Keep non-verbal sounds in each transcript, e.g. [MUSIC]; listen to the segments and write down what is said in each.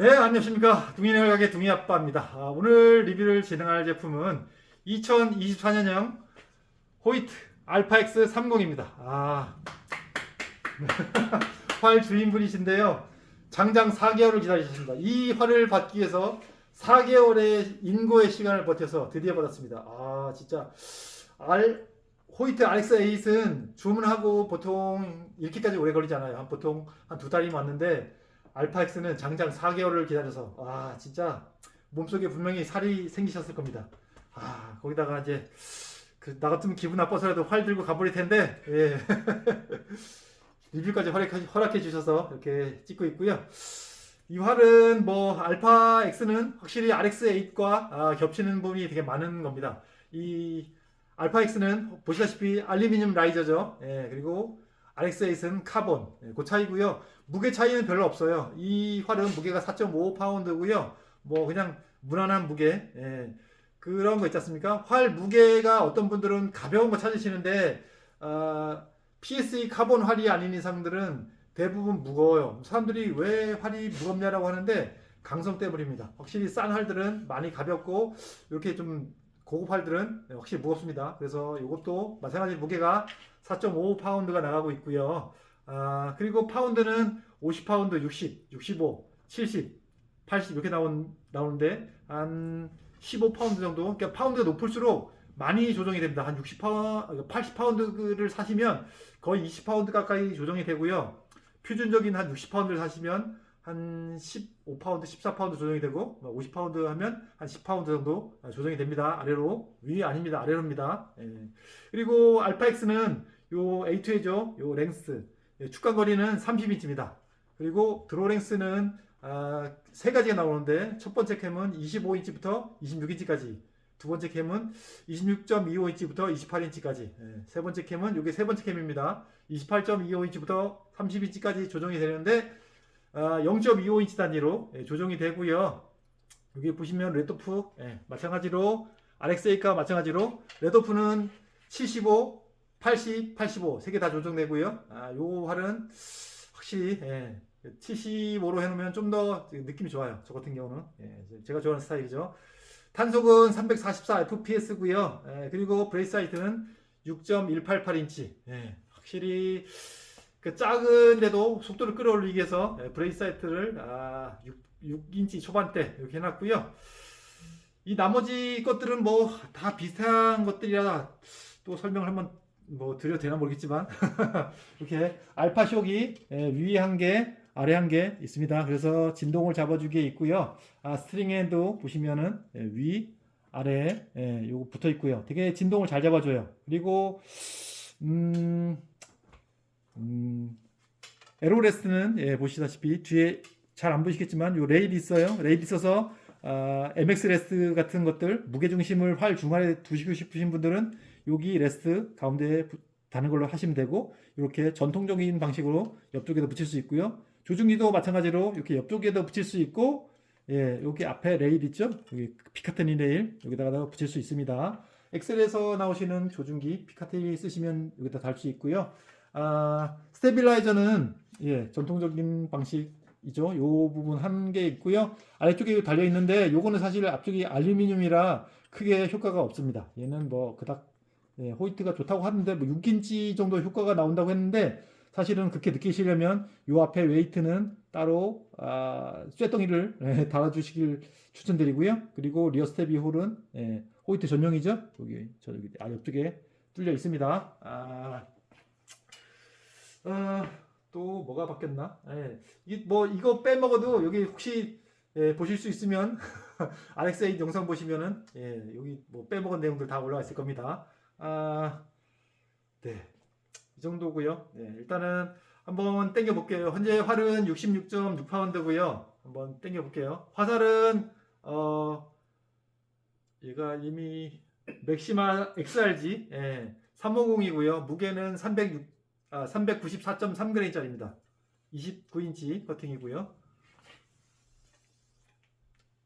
네, 안녕하십니까. 둥이네 가게 둥이 아빠입니다. 아, 오늘 리뷰를 진행할 제품은 2024년형 호이트 알파 X 30입니다. 아, [LAUGHS] 활 주인분이신데요. 장장 4개월을 기다리셨습니다. 이 활을 받기 위해서 4개월의 인고의 시간을 버텨서 드디어 받았습니다. 아, 진짜 알 호이트 RX 8은 주문하고 보통 이렇게까지 오래. 한 보통 한 두 달이면 왔는데 알파 X는 장장 4개월을 기다려서 아 진짜 몸속에 분명히 살이 생기셨을 겁니다. 아 거기다가 이제 그 나 같으면 기분 나빠서라도 활 들고 가버릴 텐데 예. [LAUGHS] 리뷰까지 허락해, 허락해 주셔서 이렇게 찍고 있고요. 이 활은 뭐 알파 X는 확실히 RX8과 아, 겹치는 부분이 되게 많은 겁니다. 이 알파 X는 보시다시피 알루미늄 라이저죠. 예, 그리고 RX8은 카본. 예, 그 차이고요. 무게 차이는 별로 없어요. 이 활은 무게가 4.5파운드고요. 뭐 그냥 무난한 무게. 예, 그런 거 있지 않습니까? 활 무게가 어떤 분들은 가벼운 거 찾으시는데 아, PSE 카본 활이 아닌 이상들은 대부분 무거워요. 사람들이 왜 활이 무겁냐라고 하는데 강성 때문입니다. 확실히 싼 활들은 많이 가볍고 이렇게 좀 고급 활들은 확실히 무겁습니다. 그래서 이것도 마찬가지 무게가 4.5파운드가 나가고 있고요. 아, 그리고 파운드는 50파운드, 60, 65, 70, 80 이렇게 나온, 나오는데 한 15파운드 정도. 그러니까 파운드가 높을수록 많이 조정이 됩니다. 한 60파운드, 80파운드를 사시면 거의 20파운드 가까이 조정이 되고요. 표준적인 한 60파운드를 사시면 한 15파운드, 14파운드 조정이 되고 50파운드 하면 한 10파운드 정도 조정이 됩니다. 아래로 위 아닙니다. 아래로입니다. 예. 그리고 알파 X는 요 A2A죠. 요 랭스 예, 축간 거리는 30인치입니다. 그리고 드로 랭스는 아, 세 가지가 나오는데 첫 번째 캠은 25인치부터 26인치까지 두 번째 캠은 26.25인치부터 28인치까지 세 번째 캠은 이게 세 번째 캠입니다. 28.25인치부터 30인치까지 조정이 되는데 0.25인치 단위로 예, 조정이 되고요. 여기 보시면 레드오프 예, 마찬가지로 RX8과 마찬가지로 레드오프는 75, 80, 85 세 개 다 조정되고요. 아, 요 활은 확실히 예, 75로 해놓으면 좀 더 느낌이 좋아요. 저 같은 경우는 예, 제가 좋아하는 스타일이죠. 탄속은 344 fps고요. 예, 그리고 브레이스 사이트는 6.188인치. 예, 확실히 그 작은데도 속도를 끌어올리기 위해서 예, 브레이스 사이트를 아, 6, 인치 초반대 이렇게 해놨고요. 이 나머지 것들은 뭐 다 비슷한 것들이라 또 설명을 한번 뭐 드려도 되나 모르겠지만 [LAUGHS] 이렇게 알파 쇼기 예, 위에 한 개, 아래 한 개 있습니다. 그래서 진동을 잡아주기에 있고요. 아, 스트링에도 보시면은 예, 위, 아래 예, 요거 붙어 있고요. 되게 진동을 잘 잡아줘요. 그리고 음, 음, 에로레스트는 예, 보시다시피 뒤에 잘 안 보시겠지만 요 레일이 있어요. 레일이 있어서 아, MX 레스트 같은 것들 무게 중심을 활 중간에 두시고 싶으신 분들은 여기 레스트 가운데에 부- 다는 걸로 하시면 되고 이렇게 전통적인 방식으로 옆쪽에도 붙일 수 있고요. 조준기도 마찬가지로 이렇게 옆쪽에도 붙일 수 있고 예, 여기 앞에 레일 있죠? 여기 피카테니 레일 여기다가 붙일 수 있습니다. 엑셀에서 나오시는 조준기 피카테니 쓰시면 여기다 달 수 있고요. 아, 스테빌라이저는 예, 전통적인 방식이죠. 요 부분 한 개 있고요. 아래쪽에 달려 있는데 요거는 사실 앞쪽이 알루미늄이라 크게 효과가 없습니다. 얘는 뭐 그닥 예, 호이트가 좋다고 하는데 뭐 6인치 정도 효과가 나온다고 했는데 사실은 그렇게 느끼시려면 요 앞에 웨이트는 따로 아, 쇠덩이를 예, 달아주시길 추천드리고요. 그리고 리어 스테비 홀은 예, 호이트 전용이죠. 여기 저 여기 아 옆쪽에 뚫려 있습니다. 아, 아, 또 뭐가 바뀌었나? 예, 이, 뭐 이거 빼먹어도 여기 혹시 예, 보실 수 있으면 [LAUGHS] RX8 영상 보시면은 예, 여기 뭐 빼먹은 내용들 다 올라와 있을 겁니다. 아, 네. 이 정도고요. 네, 일단은 한번 땡겨 볼게요. 현재 활은 66.6파운드고요. 한번 땡겨 볼게요. 화살은 어 얘가 이미 맥시마 XRG 예, 350이고요. 무게는 306 아, 394.3g짜리입니다. 29인치 커팅이고요.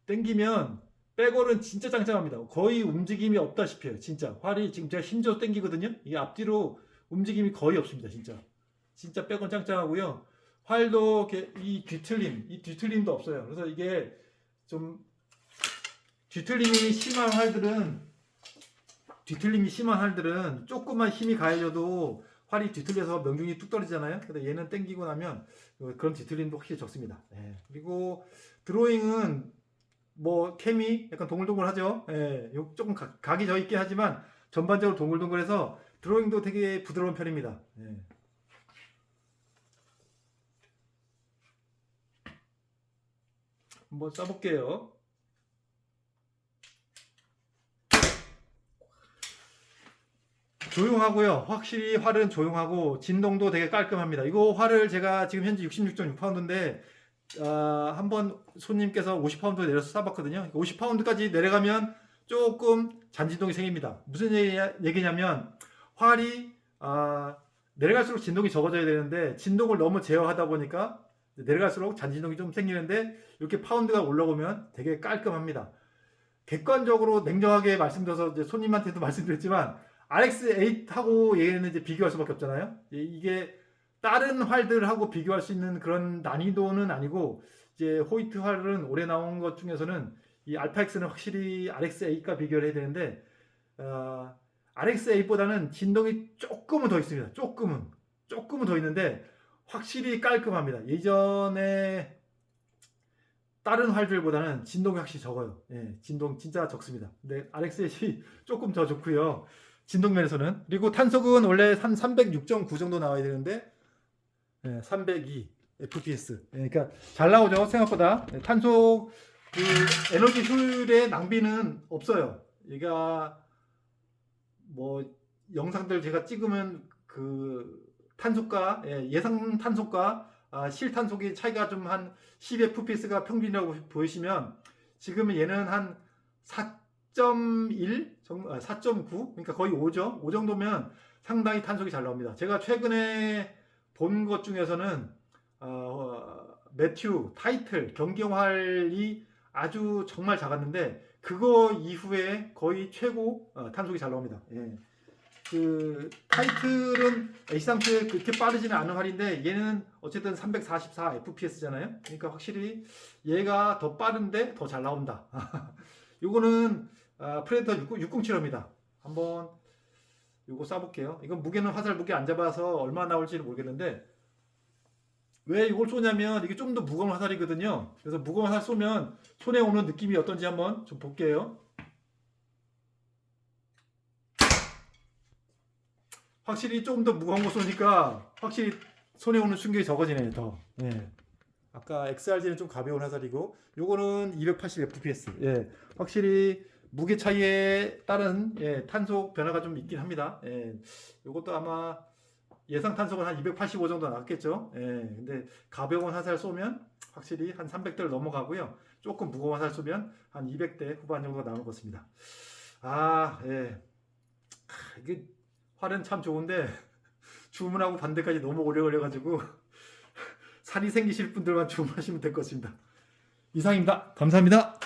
땡기면 백월은 진짜 짱짱합니다. 거의 움직임이 없다시피 해요. 진짜. 활이 지금 제가 힘줘서 땡기거든요. 이게 앞뒤로 움직임이 거의 없습니다. 진짜. 진짜 백원 짱짱하고요. 활도 이 뒤틀림, 이 뒤틀림도 없어요. 그래서 이게 좀 뒤틀림이 심한 활들은 뒤틀림이 심한 활들은 조금만 힘이 가해져도 활이 뒤틀려서 명중이 뚝 떨어지잖아요. 근데 얘는 땡기고 나면 그런 뒤틀림도 확실히 적습니다. 예. 그리고 드로잉은 뭐 캠이 약간 동글동글하죠. 예. 요 조금 가- 각이 져 있긴 하지만 전반적으로 동글동글해서 드로잉도 되게 부드러운 편입니다. 예. 한번 써볼게요. 조용하고요. 확실히 활은 조용하고 진동도 되게 깔끔합니다. 이거 활을 제가 지금 현재 66.6파운드인데 어, 한번 손님께서 50파운드 내려서 싸봤거든요. 50파운드까지 내려가면 조금 잔진동이 생깁니다. 무슨 얘기냐, 얘기냐면 활이 아, 내려갈수록 진동이 적어져야 되는데 진동을 너무 제어하다 보니까 내려갈수록 잔진동이 좀 생기는데 이렇게 파운드가 올라오면 되게 깔끔합니다. 객관적으로 냉정하게 말씀드려서 손님한테도 [LAUGHS] 말씀드렸지만 RX8하고 얘는 이제 비교할 수밖에 없잖아요. 이- 이게 다른 활들하고 비교할 수 있는 그런 난이도는 아니고 이제 호이트 활은 올해 나온 것 중에서는 이 알파X는 확실히 RX8과 비교를 해야 되는데 어, RX8보다는 진동이 조금은 더 있습니다. 조금은 조금은 더 있는데 확실히 깔끔합니다. 예전에 다른 활들보다는 진동이 확실히 적어요. 예, 진동 진짜 적습니다. 근데 RX8이 [LAUGHS] 조금 더 좋고요. 진동면에서는 그리고 탄속은 원래 한 306.9 정도 나와야 되는데 예, 302 fps. 예, 그러니까 잘 나오죠 생각보다 예, 탄속 그 에너지 효율의 낭비는 없어요. 얘가 뭐 영상들 제가 찍으면 그 탄속과 예, 예상 탄속과 아, 실 탄속의 차이가 좀 한 10fps가 평균이라고 보이시면 지금 얘는 한 4.1 정도, 아, 4.9 그러니까 거의 5죠. 5 정도면 상당히 탄속이 잘 나옵니다. 제가 최근에 본 것 중에서는 어, 매튜, 타이틀, 경경활이 아주 정말 작았는데 그거 이후에 거의 최고 어, 탄속이 잘 나옵니다. 예. 그 타이틀은 H 상태에 그렇게 빠르지는 않은 활인데 얘는 어쨌든 344 fps잖아요. 그러니까 확실히 얘가 더 빠른데 더 잘 나온다. [LAUGHS] 요거는 아, 프레데터 607호입니다. 한번 요거 쏴볼게요. 이건 무게는 화살 무게 안 잡아서 얼마 나올지는 모르겠는데 왜 이걸 쏘냐면 이게 좀 더 무거운 화살이거든요. 그래서 무거운 화살 쏘면 손에 오는 느낌이 어떤지 한번 좀 볼게요. 확실히 조금 더 무거운 거 쏘니까 확실히 손에 오는 충격이 적어지네요. 더. 예. 아까 XRG는 좀 가벼운 화살이고 요거는 280 fps. 예. 확실히 무게 차이에 따른 예, 탄속 변화가 좀 있긴 합니다. 예. 요것도 아마 예상 탄속은 한285 정도 나왔겠죠. 예. 근데 가벼운 화살 쏘면 확실히 한 300대를 넘어가고요. 조금 무거운 화살 쏘면 한 200대 후반 정도가 나오는 것 같습니다. 아, 예. 하, 이게 활은 참 좋은데 [LAUGHS] 주문하고 반대까지 너무 오래 걸려가지고 [LAUGHS] 살이 생기실 분들만 주문하시면 될 것 같습니다. 이상입니다. 감사합니다.